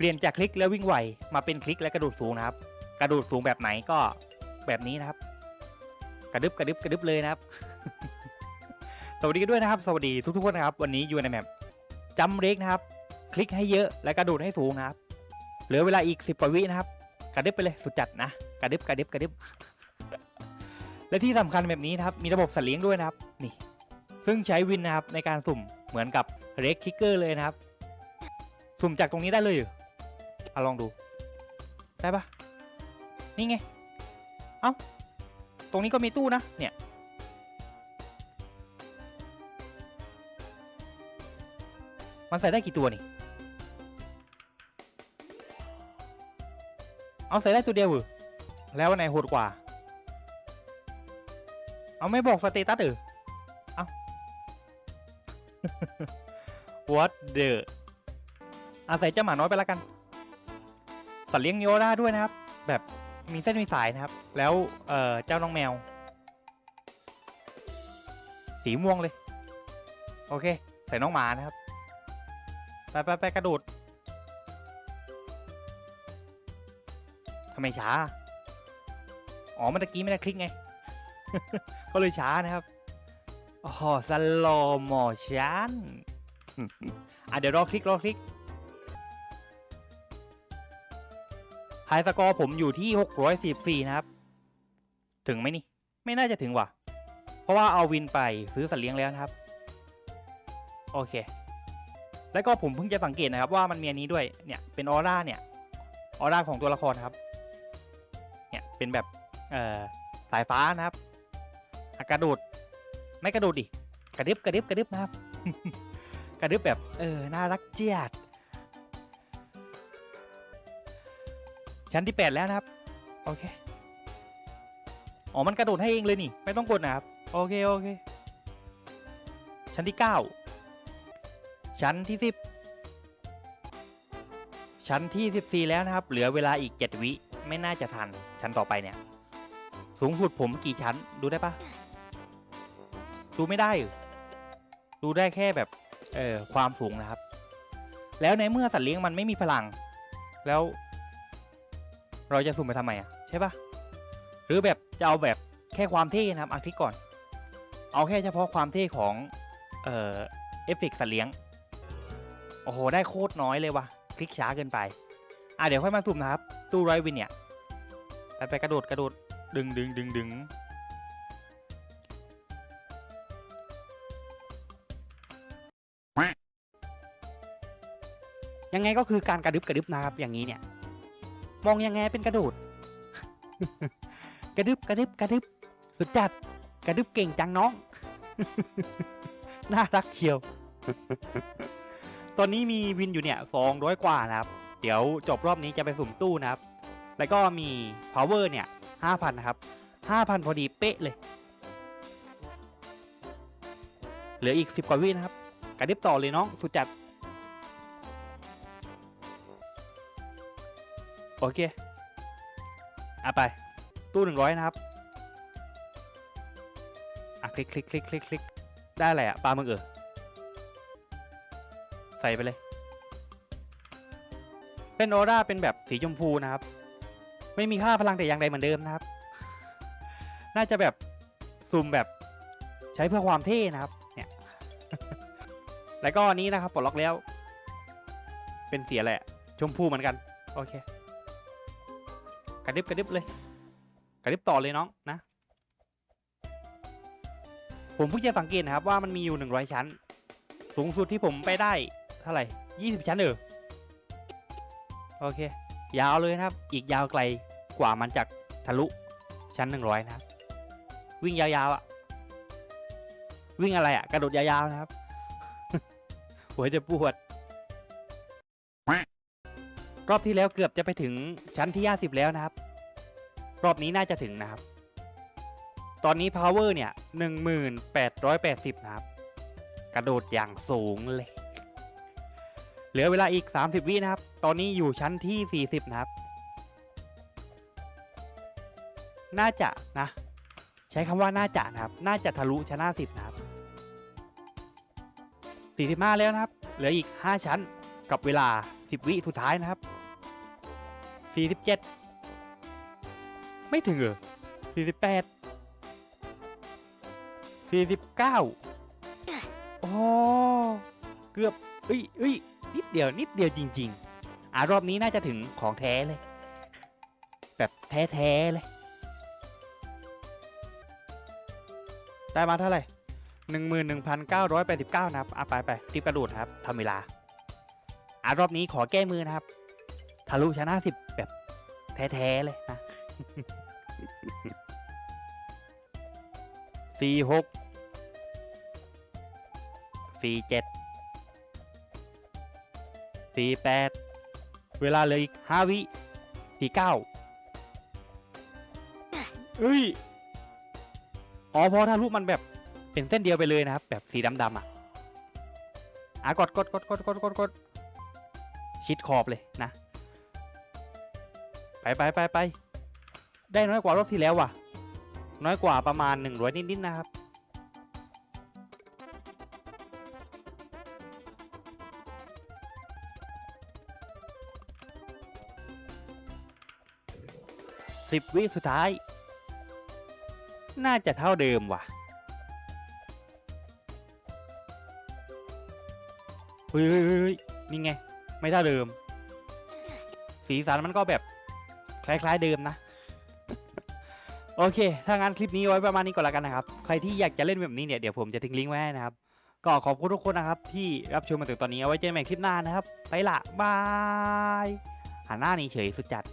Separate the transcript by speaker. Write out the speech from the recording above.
Speaker 1: เปลี่ยนจากคลิกแล้ววิ่งไวมาเป็นคลิกและกระโดดสูงนะครับ กระโดดสูงแบบไหนก็แบบนี้นะครับ กระดึบกระดึบกระดึบเลยนะครับ สวัสดีกันด้วยนะครับ สวัสดีทุกๆคนนะครับ วันนี้อยู่ในแมปจำเล็กนะครับ คลิกให้เยอะและกระโดดให้สูงนะครับ เหลือเวลาอีก10กว่าวินะครับ กระดึบไปเลยสุดจัดนะ กระดึบกระดึบกระดึบ และที่สำคัญแบบนี้นะครับ มีระบบสัตว์เลี้ยงด้วยนะครับ นี่ ซึ่งใช้วินนะครับในการสุ่มเหมือนกับเร็กคิกเกอร์เลยนะครับ สุ่มจากตรงนี้ได้เลย เอาลองดู ได้ปะนี่ไง เอ้า ตรงนี้ก็มีตู้นะ เนี่ย มันใส่ได้กี่ตัวนี่ เอาใส่ได้ตัวเดียวหรอแล้วอันไหนโหดกว่า เอาไม่บอกสเตตัสเหรอเอา what the อาศัยเจ้าหมาน้อยไปแล้วกัน สัตว์เลี้ยงโยด้าด้วยนะครับ แบบมีเส้นมีสายนะครับ แล้วเอ่อเจ้าน้องแมว สีม่วงเลย โอเค ใส่น้องหมานะครับ ไปไปไปกระโดดทำไมช้า อ๋อเมื่อกี้ไม่ได้คลิกไง ก็เลยช้านะครับอ๋อสโลโมชันอะเดี๋ยวรอคลิกรอคลิก ไฮสกอร์ผมอยู่ที่ 644 นะครับ ถึงไหมนี่ ไม่น่าจะถึงว่ะ เพราะว่าเอาวินไปซื้อสัตว์เลี้ยงแล้วนะครับ โอเค แล้วก็ผมเพิ่งจะสังเกตนะครับว่ามันมีอันนี้ด้วย เนี่ยเป็นออร่าเนี่ย ออร่าของตัวละครครับ เนี่ยเป็นแบบเอ่อสายฟ้านะครับ กระโดด ไม่กระโดดดิ กระดึบกระดึบกระดึบนะครับ กระดึบแบบเออน่ารักเจียด ชั้นที่ 8 แล้วนะครับ โอเค อ๋อ มันกระโดดให้เองเลยนี่ ไม่ต้องกดนะครับ โอเค โอเค ชั้นที่ 9 ชั้นที่ 10 ชั้นที่ 14 แล้วนะครับ เหลือเวลาอีก 7 วิ ไม่น่าจะทัน ชั้นต่อไปเนี่ย สูงสุดผมกี่ชั้น ดูได้ปะดูไม่ได้ ดูได้แค่แบบ เออความสูงนะครับ แล้วในเมื่อสัตว์เลี้ยงมันไม่มีพลัง แล้ว เราจะสุ่มไปทำไมอะใช่ปะหรือแบบจะเอาแบบแค่ความเท่นะครับอะคลิกก่อน เอาแค่เฉพาะความเท่ของเอ่อเอฟเฟกต์สัตว์เลี้ยงโอ้โหได้โคตรน้อยเลยว่ะคลิกช้าเกินไปอะเดี๋ยวค่อยมาสุ่มนะครับ ตู้ไรวินเนี่ยไปไปกระโดดกระโดดดึงดึงดึงดึงยังไงก็คือการกระดึบกระดึบนะครับอย่างนี้เนี่ย มองยังไงเป็นกระโดด กระดึบกระดึบกระดึบสุดจัดกระดึบเก่งจังน้อง น่ารักเชียว ตอนนี้มีวินอยู่เนี่ยสองร้อยกว่านะครับ เดี๋ยวจบรอบนี้จะไปสุ่มตู้นะครับ แล้วก็มี power เนี่ยห้าพันนะครับห้าพันพอดีเป๊ะเลย เหลืออีกสิบกว่าวินะครับ กระดึบต่อเลยน้อง สุดจัด โอเคอะไป ตู้หนึ่งร้อยนะครับ อะคลิกคลิกคลิกคลิกคลิกได้อะไรอะปลามึกเออใส่ไปเลย เป็นออร่าเป็นแบบสีชมพูนะครับ ไม่มีค่าพลังแต่อย่างใดเหมือนเดิมนะครับ น่าจะแบบซูมแบบใช้เพื่อความเท่นะครับ เนี่ย แล้วก็อันนี้นะครับปลดล็อกแล้ว เป็นสีอะไรอะชมพูเหมือนกัน โอเค กระดิบกระดิบเลย กระดิบต่อเลยน้องนะ ผมเพิ่งจะสังเกตนะครับว่ามันมีอยู่100ชั้น สูงสุดที่ผมไปได้เท่าไหร่20ชั้นเออโอเค ยาวเลยนะครับ อีกยาวไกลกว่ามันจากทะลุชั้น100นะครับ วิ่งยาวๆอะ่ะ วิ่งอะไรอะ่ะ กระโดดยาวๆนะครับ หัวจะปวด รอบที่แล้วเกือบจะไปถึงชั้นที่ 50 แล้วนะครับ รอบนี้น่าจะถึงนะครับ ตอนนี้ power เนี่ย 1880 นะครับ กระโดดอย่างสูงเลย เหลือเวลาอีก 30 วินะครับ ตอนนี้อยู่ชั้นที่ 40 นะครับ น่าจะนะ ใช้คำว่าน่าจะนะครับ น่าจะทะลุชั้น50นะครับ 45 แล้วนะครับ เหลืออีก 5 ชั้นกับเวลาสิบวิสุดท้ายนะครับ สี่สิบเจ็ดไม่ถึงเหรอสี่สิบแปดสี่สิบเก้าโอ้เกือบเอ้ยเอ้ยนิดเดียวนิดเดียวจริง ๆ อ่ารอบนี้น่าจะถึงของแท้เลย แบบแท้ๆเลย ได้มาเท่าไหร่หนึ่งหมื่นหนึ่งพันเก้าร้อยแปดสิบเก้านะครับอะไปไปรีบกระโดดครับทำเวลาอะรอบนี้ขอแก้มือนะครับ ทะลุชนะสิบแบบแท้ๆเลยนะสี่หกสี่เจ็ดสี่แปด เวลาเลยห้าวิสี่เก้าเอ้ย อ๋อเพอทะลุมันแบบเป็นเส้นเดียวไปเลยนะครับ แบบสีดำๆอะ อะกดกดกดกดกดกดกดชิดขอบเลยนะ ไปไปไปไปได้น้อยกว่ารอบที่แล้วว่ะ น้อยกว่าประมาณหนึ่งร้อยนิดๆนะครับ สิบวิสุดท้าย น่าจะเท่าเดิมว่ะเฮ้ยเฮ้ยเฮ้ยเฮ้ยนี่ไง ไม่เท่าเดิม สีสันมันก็แบบ คล้ายๆเดิมนะ โอเค ถ้างั้นคลิปนี้ไว้ประมาณนี้ก่อนแล้วกันนะครับ ใครที่อยากจะเล่นแบบนี้เนี่ยเดี๋ยวผมจะทิ้งลิงก์ไว้ให้นะครับ ก็ขอบคุณทุกคนนะครับ ที่รับชมมาถึงตอนนี้เอาไว้เจอกันใหม่คลิปหน้านะครับ ไปละบายหันหน้านี้เฉยสุดจัด